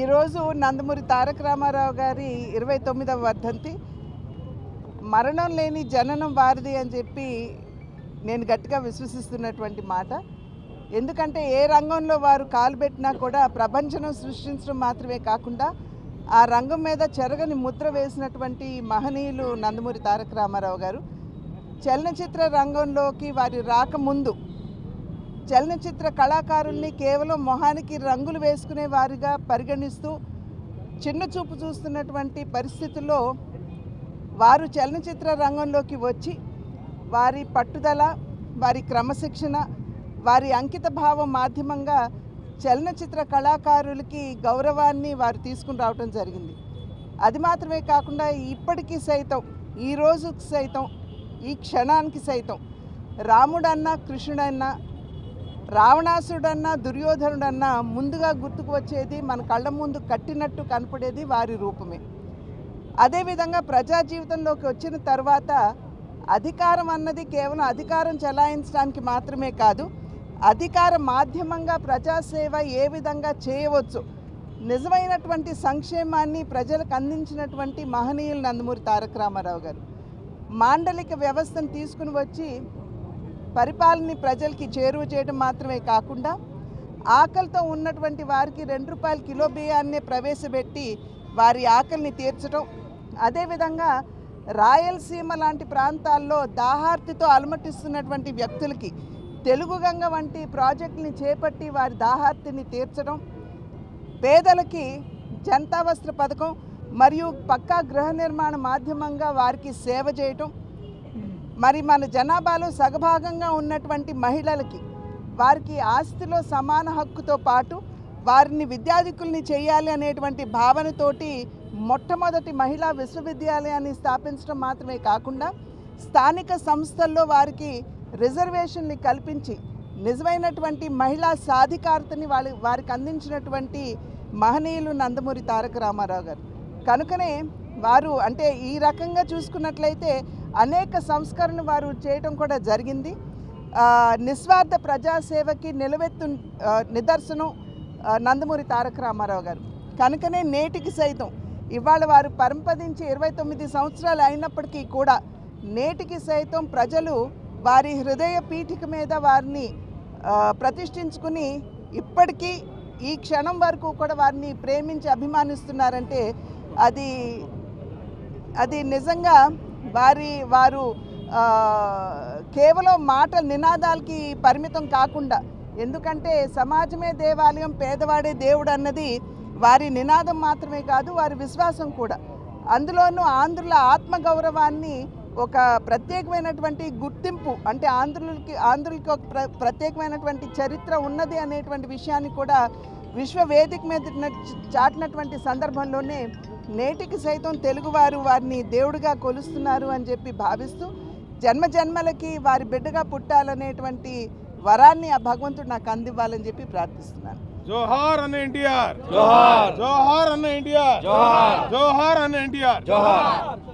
ఈరోజు నందమూరి తారక రామారావు గారి ఇరవై తొమ్మిదవ వర్ధంతి. మరణం లేని జననం వారిది అని చెప్పి నేను గట్టిగా విశ్వసిస్తున్నటువంటి మాట. ఎందుకంటే ఏ రంగంలో వారు కాలు పెట్టినా కూడా ప్రపంచం సృష్టించడం మాత్రమే కాకుండా ఆ రంగం మీద చెరగని ముద్ర వేసినటువంటి మహనీయులు నందమూరి తారక రామారావు గారు. చలనచిత్ర రంగంలోకి వారి రాకముందు చలనచిత్ర కళాకారుల్ని కేవలం మొహానికి రంగులు వేసుకునే వారిగా పరిగణిస్తూ చిన్న చూపు చూస్తున్నటువంటి పరిస్థితుల్లో వారు చలనచిత్ర రంగంలోకి వచ్చి వారి పట్టుదల వారి క్రమశిక్షణ వారి అంకిత భావం మాధ్యమంగా చలనచిత్ర కళాకారులకి గౌరవాన్ని వారు తీసుకుని రావటం జరిగింది. అది మాత్రమే కాకుండా ఇప్పటికీ సైతం ఈ రోజుకి సైతం ఈ క్షణానికి సైతం రాముడన్నా కృష్ణుడన్నా రావణాసుడన్నా దుర్యోధనుడన్నా ముందుగా గుర్తుకు వచ్చేది మన కళ్ళ ముందు కట్టినట్టు కనపడేది వారి రూపమే. అదేవిధంగా ప్రజా జీవితంలోకి వచ్చిన తర్వాత అధికారం అన్నది కేవలం అధికారం చెలాయించడానికి మాత్రమే కాదు అధికార మాధ్యమంగా ప్రజాసేవ ఏ విధంగా చేయవచ్చు నిజమైనటువంటి సంక్షేమాన్ని ప్రజలకు అందించినటువంటి మహనీయులు నందమూరి తారక రామారావు గారు. మాండలిక వ్యవస్థను తీసుకుని వచ్చి పరిపాలనని ప్రజలకి చేరువ చేయడం మాత్రమే కాకుండా ఆకలితో ఉన్నటువంటి వారికి రెండు రూపాయల కిలో బియ్యాన్ని ప్రవేశపెట్టి వారి ఆకలిని తీర్చడం అదేవిధంగా రాయలసీమ లాంటి ప్రాంతాల్లో దాహార్తితో అలమటిస్తున్నటువంటి వ్యక్తులకి తెలుగు గంగ వంటి ప్రాజెక్టుని చేపట్టి వారి దాహార్తిని తీర్చడం పేదలకి జనతా వస్త్ర పథకం మరియు పక్కా గృహ నిర్మాణ మాధ్యమంగా వారికి సేవ చేయటం. మరి మన జనాభాలో సగభాగంగా ఉన్నటువంటి మహిళలకి వారికి ఆస్తిలో సమాన హక్కుతో పాటు వారిని విద్యాధికుల్ని చేయాలి అనేటువంటి భావనతోటి మొట్టమొదటి మహిళా విశ్వవిద్యాలయాన్ని స్థాపించడం మాత్రమే కాకుండా స్థానిక సంస్థల్లో వారికి రిజర్వేషన్ని కల్పించి నిజమైనటువంటి మహిళా సాధికారతని వాళ్ళు వారికి అందించినటువంటి మహనీయులు నందమూరి తారక రామారావు గారు. కనుకనే వారు అంటే ఈ రకంగా చూసుకున్నట్లయితే అనేక సంస్కరణలు వారు చేయటం కూడా జరిగింది. నిస్వార్థ ప్రజాసేవకి నిలవెత్తు నిదర్శనం నందమూరి తారక రామారావు గారు. కనుకనే నేటికి సైతం ఇవాళ వారు పరంపదించి ఇరవై తొమ్మిది సంవత్సరాలు అయినప్పటికీ కూడా నేటికి సైతం ప్రజలు వారి హృదయ పీఠిక మీద వారిని ప్రతిష్ఠించుకుని ఇప్పటికీ ఈ క్షణం వరకు కూడా వారిని ప్రేమించి అభిమానిస్తున్నారంటే అది అది నిజంగా వారి వారు కేవలం మాటల నినాదాలకి పరిమితం కాకుండా ఎందుకంటే సమాజమే దేవాలయం పేదవాడే దేవుడు అన్నది వారి నినాదం మాత్రమే కాదు వారి విశ్వాసం కూడా. అందులోనూ ఆంధ్రుల ఆత్మగౌరవాన్ని ఒక ప్రత్యేకమైనటువంటి గుర్తింపు అంటే ఆంధ్రులకి ఆంధ్రులకి ఒక ప్ర ప్రత్యేకమైనటువంటి చరిత్ర ఉన్నది అనేటువంటి విషయాన్ని కూడా విశ్వవేదిక మీద న- చాటినటువంటి సందర్భంలోనే నేటికి సైతం తెలుగువారు వారిని దేవుడిగా కొలుస్తున్నారు అని చెప్పి భావిస్తూ జన్మ జన్మలకి వారి బిడ్డగా పుట్టాలనేటువంటి వరాన్ని ఆ భగవంతుడు నాకు అందివ్వాలని చెప్పి ప్రార్థిస్తున్నాను. జోహార్ అన్న ఎన్టీఆర్. జోహార్. జోహార్ అన్న ఎన్టీఆర్. జోహార్. జోహార్ అన్న ఎన్టీఆర్. జోహార్.